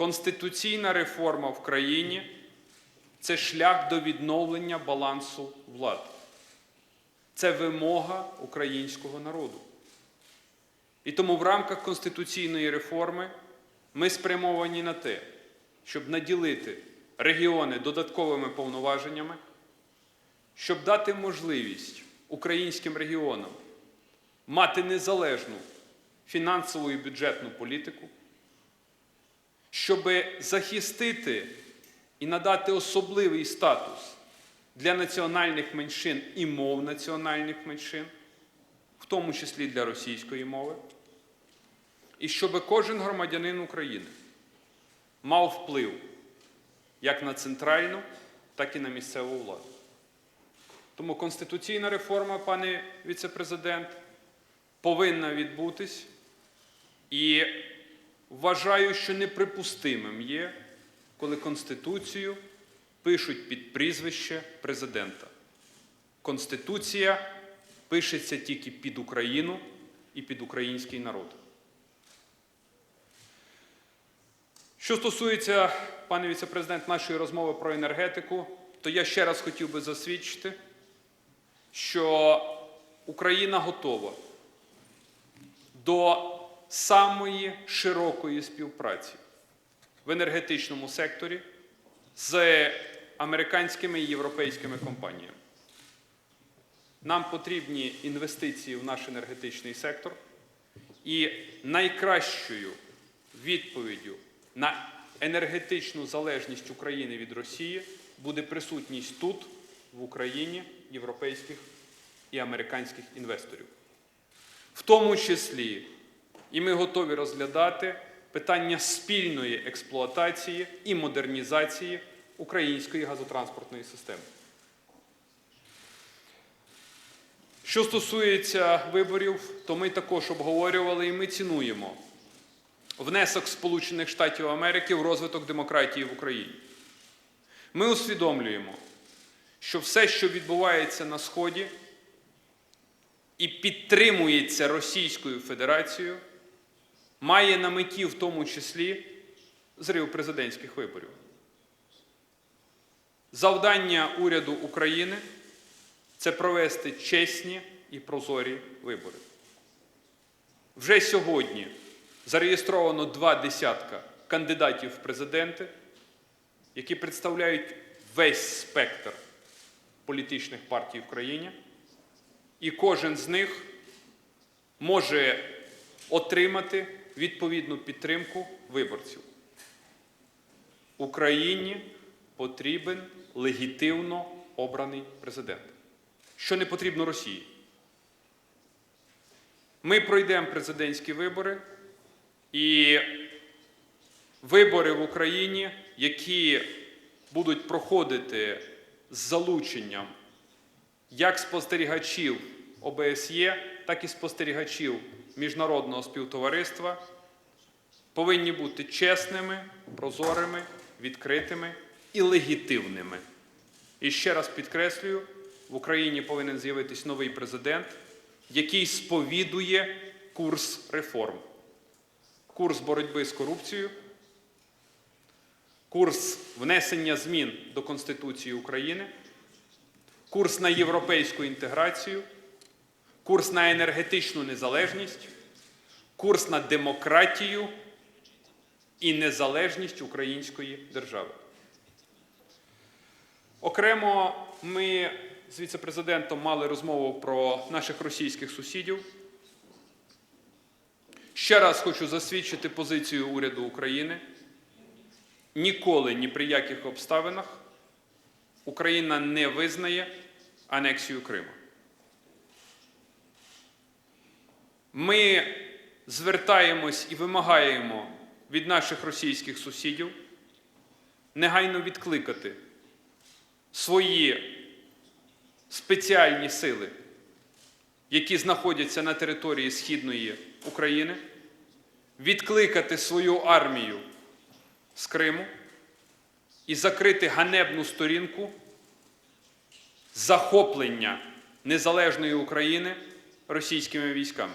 Конституційна реформа в країні це шлях до відновлення балансу влад. Це вимога українського народу. І тому в рамках конституційної реформи ми спрямовані на те, щоб наділити регіони додатковими повноваженнями, щоб дати можливість українським регіонам мати незалежну фінансову і бюджетну політику, щоб захистити і надати особливий статус для національних меншин і мов національних меншин, в тому числі для російської мови, і щоб кожен громадянин України мав вплив як на центральну, так і на місцеву владу. Тому конституційна реформа, пане віце-президент, повинна відбутись. І вважаю, що неприпустимим є, коли Конституцію пишуть під прізвище президента. Конституція пишеться тільки під Україну і під український народ. Що стосується, пане віце-президент, нашої розмови про енергетику, то я ще раз хотів би засвідчити, що Україна готова до самої широкої співпраці в енергетичному секторі з американськими і європейськими компаніями. Нам потрібні інвестиції в наш енергетичний сектор, і найкращою відповіддю на енергетичну залежність України від Росії буде присутність тут, в Україні, європейських і американських інвесторів. В тому числі і ми готові розглядати питання спільної експлуатації і модернізації української газотранспортної системи. Що стосується виборів, то ми також обговорювали і ми цінуємо внесок Сполучених Штатів Америки в розвиток демократії в Україні. Ми усвідомлюємо, що все, що відбувається на Сході і підтримується Російською Федерацією, має на меті в тому числі зрив президентських виборів. Завдання уряду України це провести чесні і прозорі вибори. Вже сьогодні зареєстровано два десятка кандидатів в президенти, які представляють весь спектр політичних партій в країні, і кожен з них може отримати відповідну підтримку виборців. Україні потрібен легітимно обраний президент, що не потрібно Росії. Ми пройдемо президентські вибори і вибори в Україні, які будуть проходити з залученням як спостерігачів ОБСЄ, так і спостерігачів міжнародного співтовариства, повинні бути чесними, прозорими, відкритими і легітимними. І ще раз підкреслюю, в Україні повинен з'явитись новий президент, який сповідує курс реформ, курс боротьби з корупцією, курс внесення змін до Конституції України, курс на європейську інтеграцію, курс на енергетичну незалежність, курс на демократію і незалежність української держави. Окремо ми з віце-президентом мали розмову про наших російських сусідів. Ще раз хочу засвідчити позицію уряду України. Ніколи, ні при яких обставинах Україна не визнає анексію Криму. Ми звертаємось і вимагаємо від наших російських сусідів негайно відкликати свої спеціальні сили, які знаходяться на території Східної України, відкликати свою армію з Криму і закрити ганебну сторінку захоплення незалежної України російськими військами.